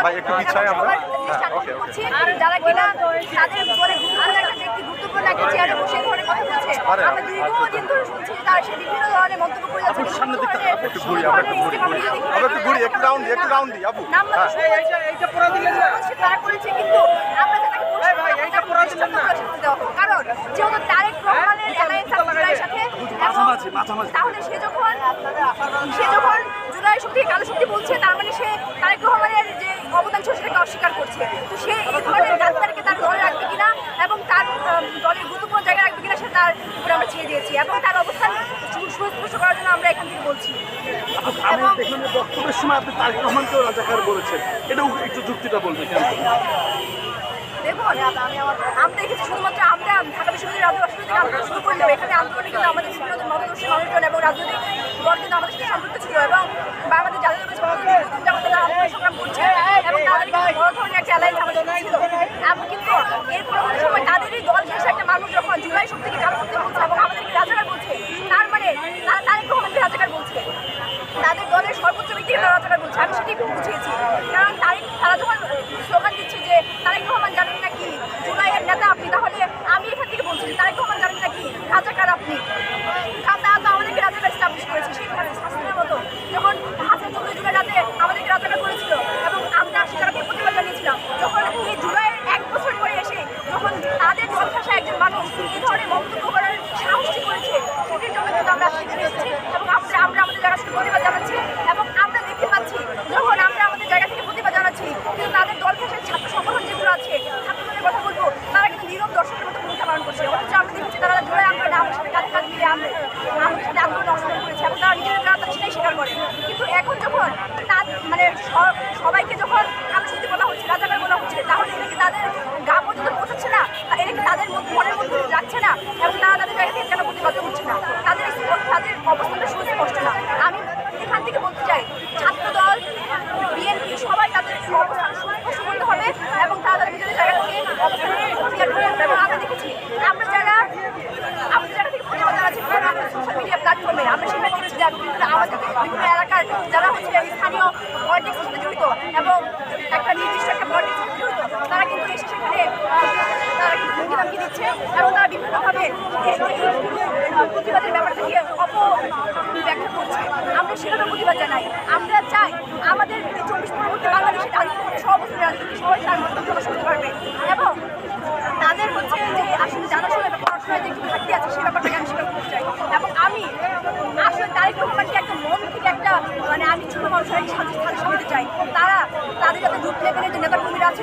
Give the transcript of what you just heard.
ভাই, একটু পিছাই আমরা। হ্যাঁ, ওকে, ওকে। যারা কিনা তাদের বলে গুরুত্বপূর্ণ একটা ব্যক্তি গুরুত্বপূর্ণ একটা চেয়ারে বসে এই কথা বলছে। আমরা দীর্ঘদিন ধরে শুনছি তারা সে বিভিন্ন ধরনের মন্তব্য করে যাচ্ছে সামনের দিকটা একটু ঘুরি আমরা একটু ঘুরি ঘুরি। আমরা একটু ঘুরি একটু রাউন্ড একটু রাউন্ড দিই আপু নাম মাত্র হ্যাঁ। শুনে বলছে তারা করেছে কিন্তু আমরা তাকে দেওয়া হোক, তাকে পুরস্কার দেওয়া হোক। কারণ যেহেতু তারেক রহমানের অ্যালায়েন্স আছে জুলাইয়ের সাথে তাহলে সে যখন সে যখন জুলাই শক্তি কালো শক্তি বলছে তার মানে সে তারেক রহমানের যে অবদান ছিল সেটাকে অস্বীকার করছে তো সে এই ধরনের ডাক্তারকে তার দলে রাখবে কিনা এবং তার আম, দলের গুরুত্বপূর্ণ জায়গায় রাখবে কিনা সে তার উপরে আমরা ছেড়ে দিয়েছি এবং তার অবস্থান সু- সুস্পষ্ট করার জন্য আমরা এখান থেকে বলছি আমি যে বক্তব্যের সময় আপনি তারেক রহমানকেও রাজাকার বলেছেন। এটা একটু যুক্তিটা বলবেন কেন? দেখুন দেখেছি শুধুমাত্র আমরা ঢাকা বিশ্ববিদ্যালয়ের করলেও এখানে আন্দোলনে কিন্তু আমাদের বিভিন্ন মতদর্শী এবং রাজনৈতিক দল কিন্তু আমাদের সাথে ছিল এবং বাংলাদেশ জাতীয় যেমন তারা আন্দোলন সংগ্রাম করছে এবং তাদের ধরনের অ্যালায়েন্স আমাদের ছিল। কিন্তু এর পরবর্তী সময় তাদেরই দল শেষে একটা মানুষ যখন জুলাই শক্তিকে কাজ করতে বলছে এবং আমাদেরকে রাজাকার বলছে তার মানে তারা তারেক রহমানকে রাজাকার বলছে তাদের দলের সর্বোচ্চ ব্যক্তিকে আমি সেটাই বুঝিয়েছি। তারা যখন স্লোগান দিচ্ছে যে তারেক রহমান জানেন না কি জুলাইয়ের নেতা আপনি তাহলে আমি এখান থেকে বলছি যে তারেক রহমান জানেন না কি রাজাকার আপনি কারণ তারা তো আমাদেরকে রাজাকার স্টাবলিশ করেছে সেই শাসনের মতো যখন হাসান চন্দ্র জুলাই রাতে আমাদেরকে রাজাকার করেছিল এবং আমরা সেটাকে প্রতিবাদ জানিয়েছিলাম যখন এই জুলাইয়ের এক বছর পরে এসে যখন তাদের দল ভাষা একজন মানুষ এই ধরনের মন্তব্য করার সাহসী করেছে সেটির জন্য কিন্তু আমরা আজকে এখানে এসেছি এবং আমরা আমরা আমাদের জায়গা থেকে প্রতিবাদ জানাচ্ছি এবং আমরা দেখতে পাচ্ছি যখন আমরা আমাদের জায়গা থেকে প্রতিবাদ জানাচ্ছি কিন্তু তাদের দল ভাষার ছাত্র সংগঠন যেগুলো আছে ছাত্রদের কথা বলব তারা কিন্তু নীরব দর্শকের মতো ভূমিকা পালন করছে অথচ আমরা তারা জোরে আন্দোলনে আমাদের সাথে কাঁধে কাঁধ মিলিয়ে আনবে আমাদের সাথে আন্দোলনে অংশগ্রহণ করেছে এবং তারা নিজেদের করে। কিন্তু এখন যখন তার মানে স- সবাইকে যখন কালো শক্তি বলা হচ্ছে রাজাকার বলা হচ্ছে তাহলে এটা কি তাদের গা পর্যন্ত পৌঁছাচ্ছে না তা এটা কি তাদের মধ্যে মনের মধ্যে রাখছে না এবং তারা তাদের জায়গা থেকে কেন প্রতিবাদ করছে না তাদের তাদের অবস্থানটা সুস্পষ্ট না আমি এখান থেকে বলতে চাই ছাত্র দল বিএনপি সবাই তাদের অবস্থান সুস্পষ্ট করতে হবে এবং তারা তাদের নিজেদের জায়গা থেকে অবস্থান ক্লিয়ার করতে হবে এবং আমরা দেখেছি আমরা যারা আমাদের জায়গা থেকে প্রতিবাদ জানাচ্ছি বিভিন্ন আমাদের সোশ্যাল মিডিয়া প্ল্যাটফর্মে আমরা সেখানে দেখেছি যে বিভিন্ন আমাদের বিভিন্ন এলাকার যারা হচ্ছে স্থানীয় পলিটিক্সের সাথে জড়িত এবং একটা নির্দিষ্ট একটা পলিটিক্সের সাথে জড়িত, তারা কিন্তু এসে সেখানে তারা কিন্তু হুমকি দিচ্ছে এবং তারা বিভিন্নভাবে প্রতিবাদের ব্যাপারটা নিয়ে অপ ব্যাখ্যা করছে। আমরা সেভাবে প্রতিবাদ জানাই। আমরা চাই আমাদের চব্বিশ পরবর্তী বাংলাদেশের রাজনীতি সব রাজনীতি সবাই তার মধ্যে প্রকাশ করতে পারবে এবং তাদের হচ্ছে যে আসলে জানাশোনা বা পড়াশোনায় যে একটু ঘাটতি আছে সেই ব্যাপারটাকে আমি স্বীকার করতে চাই এবং আমি আসলে তারেক রহমানকে একটা মন থেকে একটা মানে আমি ছোট মানুষের একটা সাথে স্থানে সরাতে চাই তারা তাদের যাতে যুদ্ধ লেভেলের যে নেতাকর্মীরা আছে